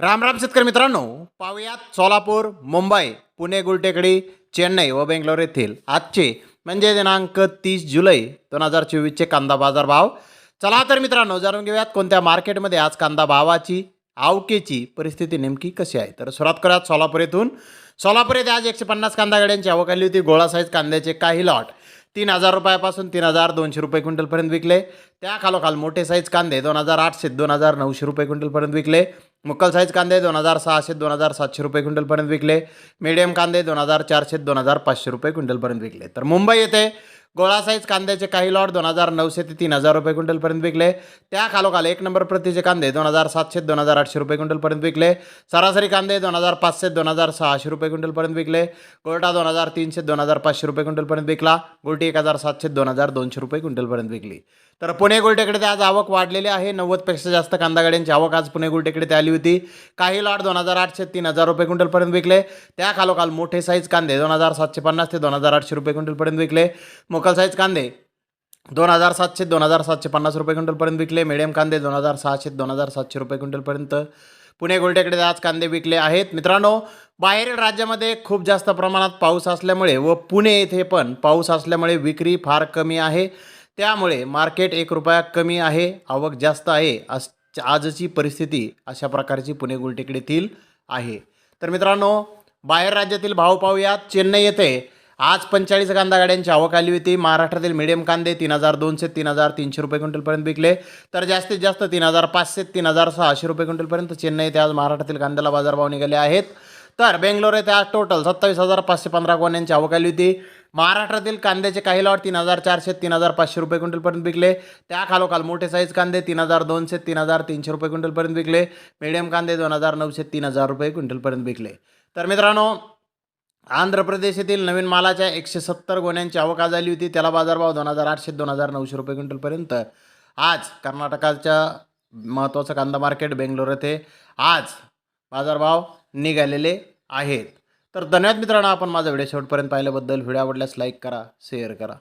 राम राम शेतकरी मित्रांनो पाहुयात सोलापूर मुंबई पुणे गुलटेकडी चेन्नई व बेंगलोर येथील आजचे म्हणजे दिनांक तीस जुलै दोन हजार चोवीसचे कांदा बाजार भाव. चला तर मित्रांनो जाणून घेऊयात कोणत्या मार्केटमध्ये आज कांदा भावाची आवकेची परिस्थिती नेमकी कशी आहे. तर सुरुवात करूयात सोलापूर येथून. सोलापूर येथे आज एकशे पन्नास कांदा गाड्यांची आवक आली होती. गोळा साईज कांद्याचे काही लॉट तीन हजार रुपयापासून तीन हजार दोनशे रुपये क्विंटलपर्यंत विकले. त्या खालोखाल मोठे साईज कांदे दोन हजार आठशे दोन हजार नऊशे रुपये क्विंटलपर्यंत विकले. मुक्कल साईज कांदे दोन हजार सहाशे दोन हजार सातशे रुपये क्विंटलपर्यंत विकले. मीडियम कांदे दोन हजार चारशे दोन हजार पाचशे रुपये क्विंटलपर्यंत विकले. तर मुंबई येथे गोळा साईज कांद्याचे काही लॉट दोन हजार नऊशे ते तीन हजार रुपये क्विंटलपर्यंत विकले त्या खालोखाल एक नंबर प्रतीचे कांदे दोन हजार सातशे दोन हजार आठशे रुपये क्विंटलपर्यंत विकले सरासरी कांदे दोन हजार पाचशे दोन हजार सहाशे रुपये क्विंटलपर्यंत विकले गोल्टा दोन हजार तीनशे दोन हजार पाचशे रुपये क्विंटलपर्यंत विकला गोल्टी एक हजार सातशे दोन हजार दोनशे रुपये क्विंटलपर्यंत विकली तर पुणे गुलटेकडे आज आवक वाढलेली आहे नव्वदपेक्षा जास्त कांदा गाड्यांची आवक आज पुणे गुलटेकडे आली होती काही लॉट दोन हजार आठशे तीन हजार रुपये क्विंटलपर्यंत विकले त्या खालोखाल मोठे साईज कांदे दोन हजार सातशे पन्नास ते दोन हजार आठशे रुपये क्विंटलपर्यंत विकले लोकल साईज कांदे. दोन हजार सातशे दोन हजार सातशे पन्नास रुपये क्विंटलपर्यंत विकले. मिडियम कांदे दोन हजार सहाशे दोन हजार सातशे रुपये क्विंटलपर्यंत पुणे गोल्टेकडे आज कांदे विकले आहेत. मित्रांनो बाहेरील राज्यामध्ये खूप जास्त प्रमाणात पाऊस असल्यामुळे व पुणे येथे पण पाऊस असल्यामुळे विक्री फार कमी आहे. त्यामुळे मार्केट एक रुपया कमी आहे आवक जास्त आहे. आज आजची परिस्थिती अशा प्रकारची पुणे गुलटेकडीतील आहे. तर मित्रांनो बाहेर राज्यातील भाव पाहूयात. चेन्नई येथे आज पंचेचाळीस कांदा गाड्यांची आवक आली होती. महाराष्ट्रातील मिडियम कांदे तीन हजार दोनशे तीन हजार तीनशे रुपये क्विंटलपर्यंत विकले. तर जास्तीत जास्त तीन हजार पाचशे तीन हजार सहाशे रुपये क्विंटलपर्यंत चेन्नई ते आज महाराष्ट्रातील कांद्याला बाजारभाव निघाले आहेत. तर बेंगलोर येथे आज टोटल सत्तावीस हजार पाचशे पंधरा गोण्यांची आवक आली होती. महाराष्ट्रातील कांद्याचे काही लॉट तीन हजार चारशे तीन हजार पाचशे रुपये क्विंटलपर्यंत विकले. त्या खालोखाल मोठे साईज कांदे तीन हजार दोनशे तीन हजार तीनशे रुपये क्विंटलपर्यंत विकले. मिडियम कांदे दोन हजार नऊशे तीन हजार रुपये क्विंटलपर्यंत विकले. तर मित्रांनो आंध्र प्रदेश येथील नवीन मालाच्या एकशे सत्तर गोण्यांची आवक आज आली होती. त्याला बाजारभाव दोन हजार आठशे दोन हजार नऊशे रुपये क्विंटलपर्यंत. आज कर्नाटकाच्या महत्त्वाचं कांदा मार्केट बेंगलोर येथे आज बाजारभाव निघालेले आहेत. तर धन्यवाद मित्रांनो आपण माझा व्हिडिओ शेवटपर्यंत पाहिल्याबद्दल. व्हिडिओ आवडल्यास लाईक करा शेअर करा.